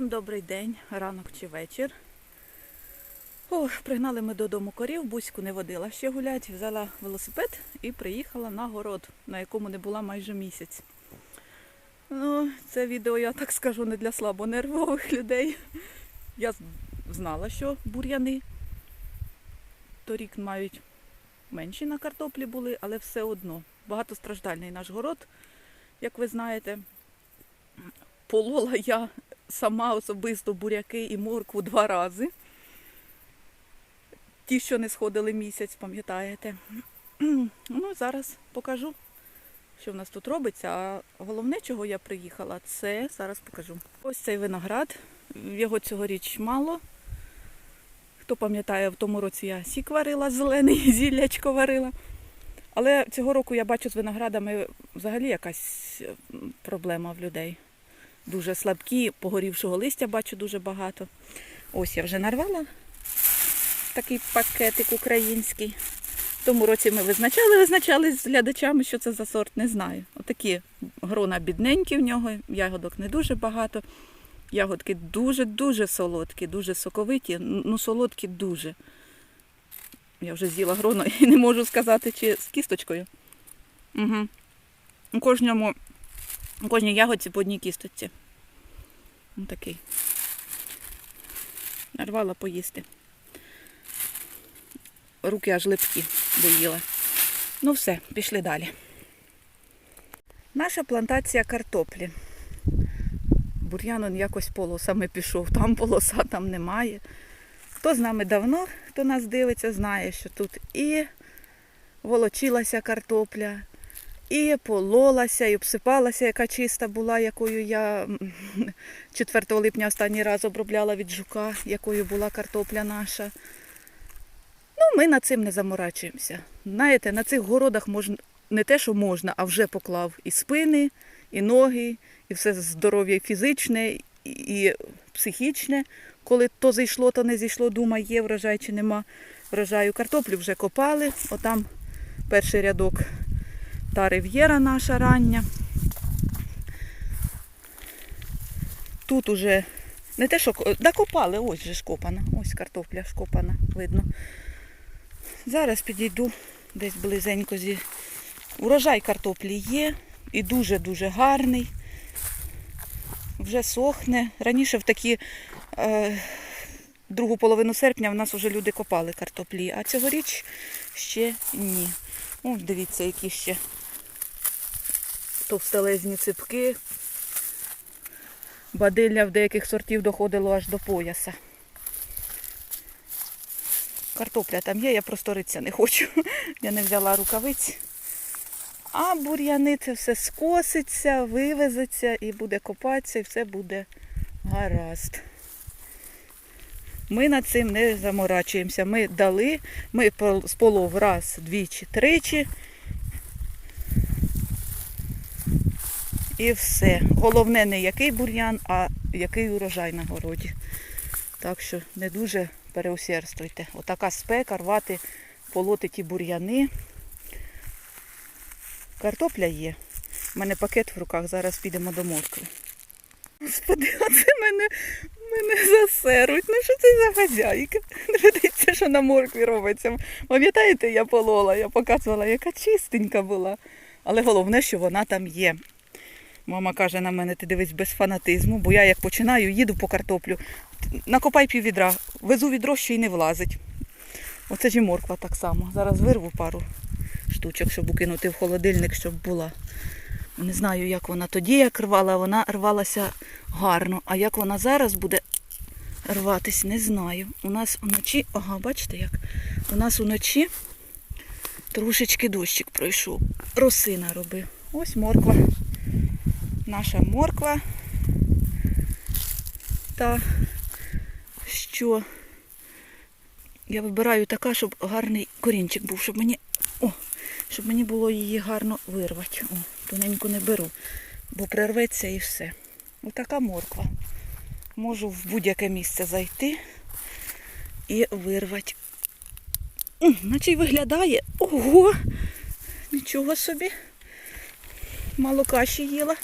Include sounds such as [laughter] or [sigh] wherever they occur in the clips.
Всім добрий день, ранок чи вечір. Ох, пригнали ми додому корів, бузьку не водила ще гулять, взяла велосипед і приїхала на город, на якому не була майже місяць. Ну, це відео, я так скажу, не для слабонервових людей. Я знала, що бур'яни торік мають менші на картоплі були, але все одно. Багатостраждальний наш город, як ви знаєте. Полола я сама особисто буряки і моркву два рази. Ті, що не сходили місяць, пам'ятаєте. [clears throat] Ну, зараз покажу, що в нас тут робиться. А головне, чого я приїхала, це зараз покажу. Ось цей виноград. Його цьогоріч мало. Хто пам'ятає, в тому році я сік варила, зелений [laughs] зіллячко варила. Але цього року я бачу з виноградами взагалі якась е, проблема в людей дуже слабкі, погорівшого листя бачу дуже багато. Ось я вже нарвала такий пакетик український. В тому році ми визначали, визначали з глядачами, що це за сорт, не знаю. Отакі грона бідненькі в нього, ягодок не дуже багато. Ягодки дуже-дуже солодкі, дуже соковиті, ну солодкі дуже. Я вже з'їла гроно і не можу сказати, чи з кісточкою. Угу. У кожному у кожній ягодці по одній кісточці. Ось такий. Нарвала поїсти. Руки аж липкі доїла. Ну все, пішли далі. Наша плантація картоплі. Бур'янон якось полосами пішов. Там полоса, там немає. Хто з нами давно, хто нас дивиться, знає, що тут і волочилася картопля, і пололася, і обсипалася, яка чиста була, якою я 4 липня останній раз обробляла від жука, якою була картопля наша. Ну, ми над цим не заморачуємося. Знаєте, на цих городах можна не те, що можна, а вже поклав і спини, і ноги, і все здоров'я фізичне, і- психічне. Коли то зійшло, то не зійшло, думає, є врожай чи нема врожаю. Картоплю вже копали, отам перший рядок та рив'єра наша рання. Тут уже не те, що ко- да ось же ж. Ось картопля ж видно. Зараз підійду десь близенько зі. Урожай картоплі є і дуже-дуже гарний. Вже сохне. Раніше в такі е, другу половину серпня в нас вже люди копали картоплі, а цьогоріч ще ні. О, дивіться, які ще товстелезні ципки. Бадилля в деяких сортів доходило аж до пояса. Картопля там є, я просто ритися не хочу. [laughs] Я не взяла рукавиць. А бур'яни це все скоситься, вивезеться і буде копатися, і все буде гаразд. Ми над цим не заморачуємося. Ми дали, ми пол- сполов раз, двічі, тричі. І все. Головне не який бур'ян, а який урожай на городі. Так що не дуже переусердствуйте. Отака спека, рвати, полоти ті бур'яни. Картопля є. У мене пакет в руках, зараз підемо до моркви. Господи, [laughs] оце мене, мене засеруть. Ну що це за хазяйка? Дивіться, що на моркві робиться. Пам'ятаєте, я полола, я показувала, яка чистенька була. Але головне, що вона там є. Мама каже на мене, ти дивись без фанатизму, бо я як починаю, їду по картоплю, накопай пів відра, везу відро, що й не влазить. Оце ж і морква так само. Зараз вирву пару штучок, щоб укинути в холодильник, щоб була. Не знаю, як вона тоді як рвала, вона рвалася гарно. А як вона зараз буде рватись, не знаю. У нас вночі, ага, бачите як? У нас уночі трошечки дощик пройшов. Росина робив. Ось морква. Наша морква. Та що я вибираю така, щоб гарний корінчик був, щоб мені. О, щоб мені було її гарно вирвати. О, тоненьку не беру, бо прирветься і все. Отака морква. Можу в будь-яке місце зайти і вирвати. Наче й виглядає. Ого! Нічого собі. Мало каші їла.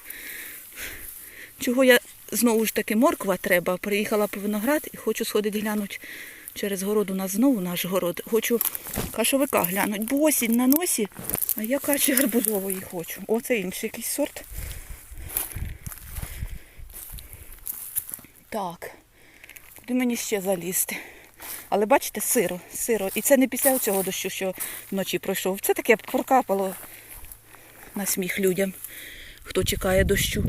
Чого я знову ж таки морква треба. Приїхала по виноград і хочу сходити глянути через город. У нас знову наш город. Хочу кашовика глянути, бо осінь на носі, а я каші гарбузової хочу. О, це інший якийсь сорт. Так, куди мені ще залізти? Але бачите, сиро, сиро. І це не після цього дощу, що вночі пройшов. Це таке прокапало на сміх людям, хто чекає дощу.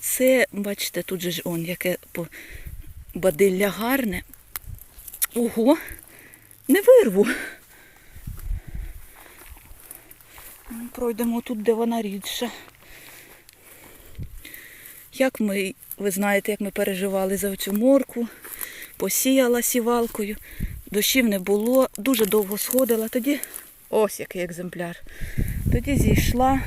Це, бачите, тут же ж он, яке бадилля гарне. Ого, не вирву. Пройдемо тут, де вона рідша. Як ми, ви знаєте, як ми переживали за цю морку, посіяла сівалкою, дощів не було, дуже довго сходила. Тоді ось який екземпляр. Тоді зійшла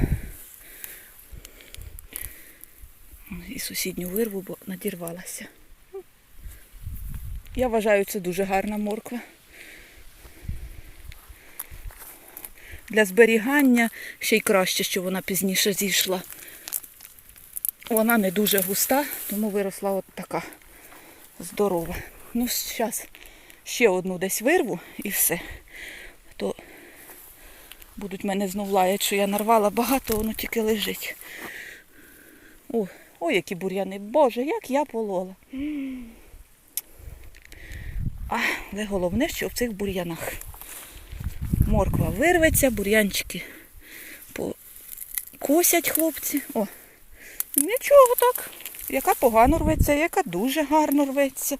і сусідню вирву, бо надірвалася. Я вважаю, це дуже гарна морква. Для зберігання ще й краще, що вона пізніше зійшла. Вона не дуже густа, тому виросла от така здорова. Ну, зараз ще одну десь вирву і все. То будуть мене знов лаять, що я нарвала багато, воно тільки лежить. О, ой, які бур'яни. Боже, як я полола. А, але головне, що в цих бур'янах. Морква вирветься, бур'янчики покосять хлопці. О, Нічого так. Яка погано рветься, яка дуже гарно рветься.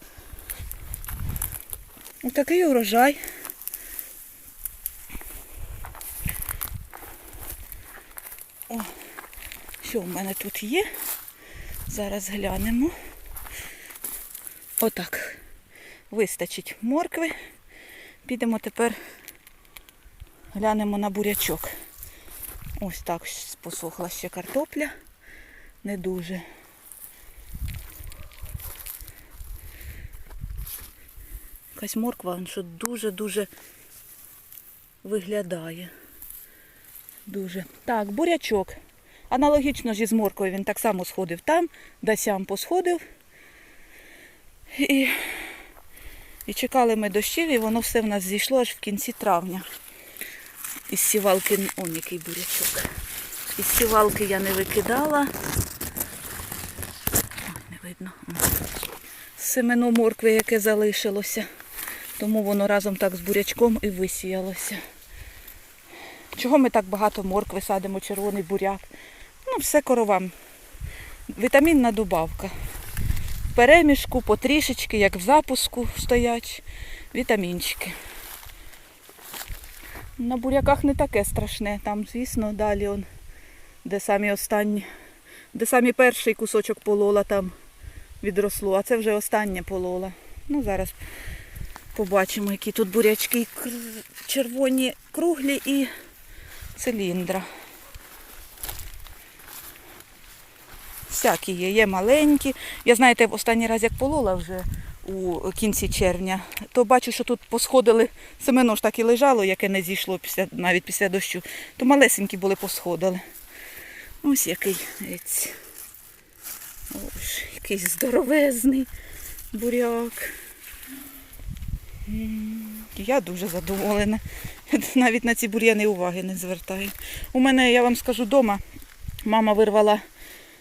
Отакий урожай. О, що в мене тут є? Зараз глянемо. Отак. Вистачить моркви. Підемо тепер глянемо на бурячок. Ось так посохла ще картопля не дуже. Якась морква, що дуже-дуже виглядає. Дуже. Так, бурячок. Аналогічно ж із морквою він так само сходив там, да сям посходив. І, і чекали ми дощів, і воно все в нас зійшло аж в кінці травня. Із сівалки, он який бурячок. Із сівалки я не викидала. Ой, не видно. Семено моркви, яке залишилося. Тому воно разом так з бурячком і висіялося. Чого ми так багато моркви садимо, червоний буряк? Ну, все коровам. Вітамінна добавка. Перемішку потрішечки, як в запуску стоять, вітамінчики. На буряках не таке страшне. Там, звісно, далі он, де самі останні, де самі перший кусочок полола там відросло, а це вже останнє полола. Ну, зараз побачимо, які тут бурячки червоні, круглі і циліндра. Всякі є, є маленькі. Я знаєте, в останній раз як полола вже у кінці червня, то бачу, що тут посходили, семено ж так і лежало, яке не зійшло після, навіть після дощу, то малесенькі були посходили. Ось який ець. Ось, який здоровезний буряк. Я дуже задоволена. [laughs] Навіть на ці бур'яни уваги не звертаю. У мене, я вам скажу, вдома мама вирвала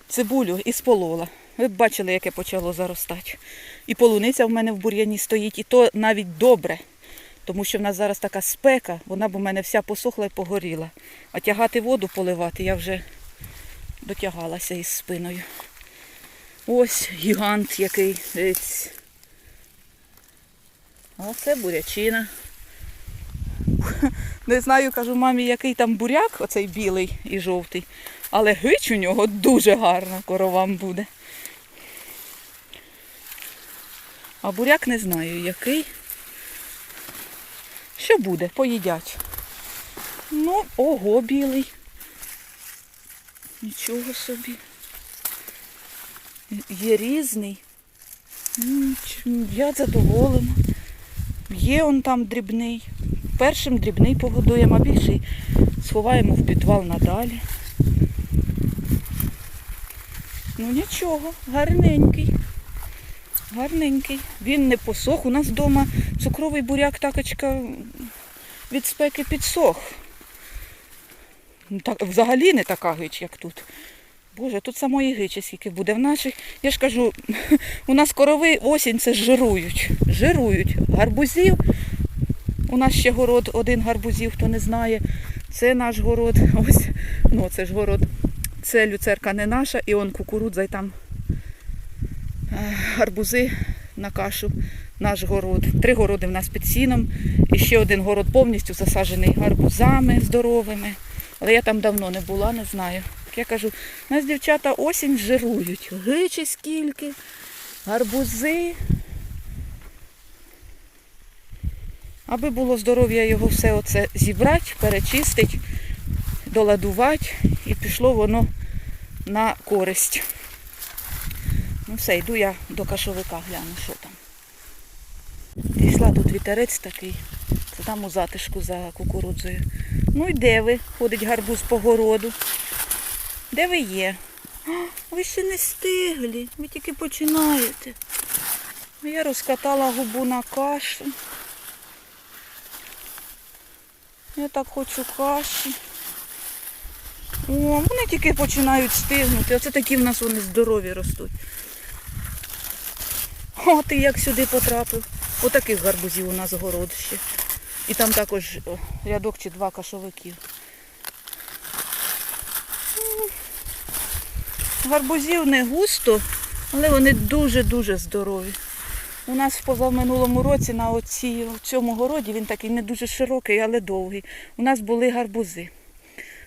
цибулю і сполола. Ви б бачили, яке почало заростати. І полуниця в мене в бур'яні стоїть, і то навіть добре. Тому що в нас зараз така спека, вона б у мене вся посохла і погоріла. А тягати воду поливати я вже дотягалася із спиною. Ось гігант який. Ець. Оце бурячина. Не знаю, кажу мамі, який там буряк, оцей білий і жовтий. Але гич у нього дуже гарно коровам буде. А буряк не знаю який. Що буде? Поїдять. Ну, ого, білий. Нічого собі. Є різний. Я задоволена. Є он там дрібний. Першим дрібний погодуємо, а більший сховаємо в підвал надалі. Ну нічого, гарненький. Гарненький. Він не посох. У нас вдома цукровий буряк такочка від спеки підсох. Так, взагалі не така гич, як тут. Боже, тут самої гичі скільки буде. В наших, я ж кажу, [laughs] у нас корови осінь це жирують. Жирують. Гарбузів. У нас ще город, один гарбузів, хто не знає. Це наш город. [laughs] Ось, ну це ж город. Це люцерка не наша, і он кукурудза, і там е, гарбузи на кашу. Наш город. Три городи в нас під сіном. І ще один город повністю засаджений гарбузами здоровими. Але я там давно не була, не знаю. Я кажу, нас дівчата осінь жирують. Гичі скільки, гарбузи. Аби було здоров'я його все оце зібрати, перечистити, доладувати і пішло воно на користь. Ну все, йду я до кашовика гляну, що там. Пішла тут вітерець такий. Це там у затишку за кукурудзою. Ну і де ви? Ходить гарбуз по городу. Де ви є? А, ви ще не стигли, ви тільки починаєте. Я розкатала губу на кашу. Я так хочу каші. О, вони тільки починають стигнути. Оце такі в нас вони здорові ростуть. О, ти як сюди потрапив. Отаких гарбузів у нас город ще. І там також рядок чи два кашовиків. Гарбузів не густо, але вони дуже-дуже здорові. У нас в позаминулому році на оці, цьому городі він такий не дуже широкий, але довгий. У нас були гарбузи.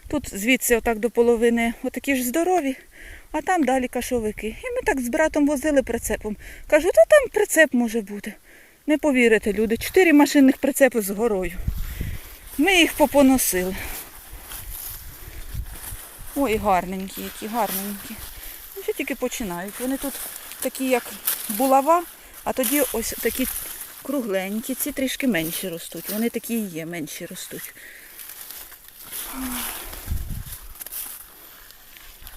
Тут звідси отак до половини отакі ж здорові, а там далі кашовики. І ми так з братом возили прицепом. Кажу, та там прицеп може бути. Не повірите, люди, чотири машинних прицепи з горою. Ми їх попоносили. Ой, гарненькі, які гарненькі. Ще тільки починають. Вони тут такі, як булава, а тоді ось такі кругленькі, ці трішки менші ростуть. Вони такі і є, менші ростуть.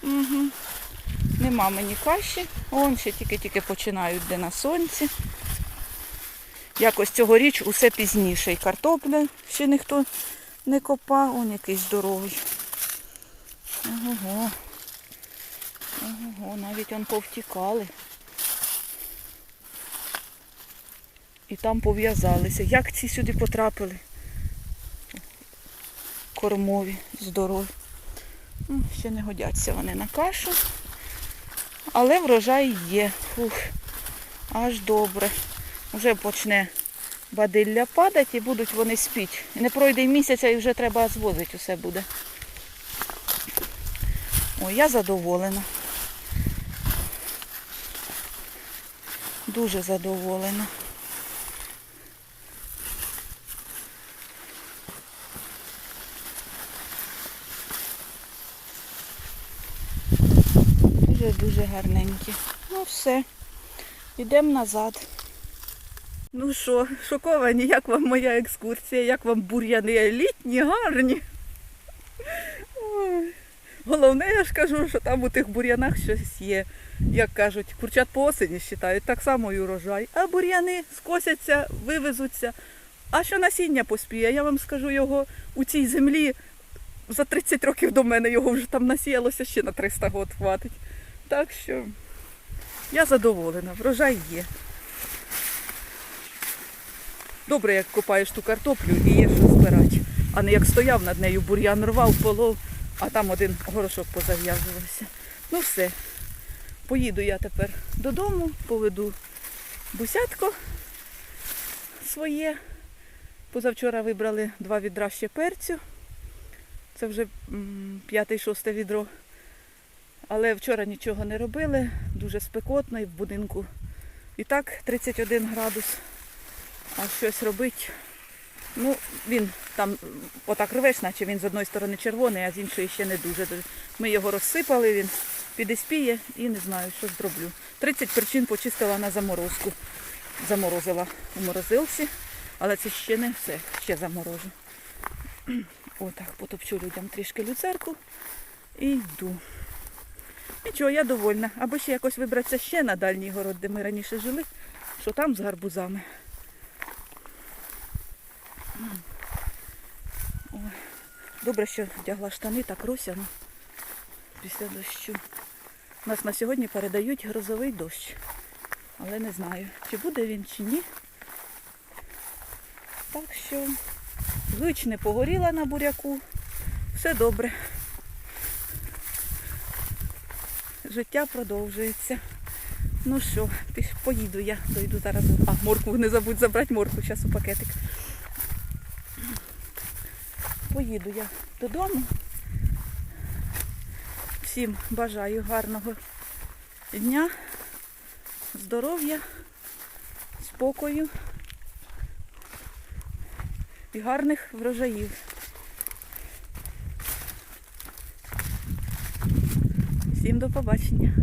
Угу. Нема мені каші. Вон ще тільки-тільки починають де на сонці. Якось цьогоріч усе пізніше. І картопля ще ніхто не копав. Он якийсь здоровий. Ого. Ого, навіть он повтікали. І там пов'язалися. Як ці сюди потрапили? Кормові, здорові. Ну, Ще не годяться вони на кашу. Але врожай є. Фух, аж добре. Вже почне бадилля падати і будуть вони спіть. І не пройде місяця і вже треба звозити усе буде. Ой, я задоволена. Дуже задоволена. Дуже-дуже гарненькі. Ну все, йдемо назад. Ну що, шоковані, як вам моя екскурсія, як вам бур'яни літні, гарні. Головне, я ж кажу, що там у тих бур'янах щось є. Як кажуть, курчат по осені вважають, так само і урожай. А бур'яни скосяться, вивезуться. А що насіння поспіє? Я вам скажу, його у цій землі за 30 років до мене його вже там насіялося ще на 300 год хватить. Так що я задоволена, врожай є. Добре, як копаєш ту картоплю і є що збирати, а не як стояв над нею, бур'ян рвав, полов, а там один горошок позав'язувався. Ну все, поїду я тепер додому, поведу бусятко своє. Позавчора вибрали два відра ще перцю. Це вже п'яте-шосте відро. Але вчора нічого не робили, дуже спекотно і в будинку. І так 31 градус. А щось робить. Ну, він там отак рвеш, наче він з одної сторони червоний, а з іншої ще не дуже. Ми його розсипали, він підеспіє і не знаю, що зроблю. 30 причин почистила на заморозку. Заморозила у морозилці, але це ще не все, ще заморожу. [clears throat] Отак, потопчу людям трішки люцерку і йду. Нічого, я довольна. Або ще якось вибратися ще на дальній город, де ми раніше жили, що там з гарбузами. Добре, що вдягла штани так росяно після дощу. У нас на сьогодні передають грозовий дощ. Але не знаю, чи буде він, чи ні. Так що звич не погоріла на буряку. Все добре. Життя продовжується. Ну що, поїду я, дойду зараз. А, моркву не забудь забрати моркву, зараз у пакетик. Поїду я додому. Всім бажаю гарного дня, здоров'я, спокою і гарних врожаїв. Всім до побачення.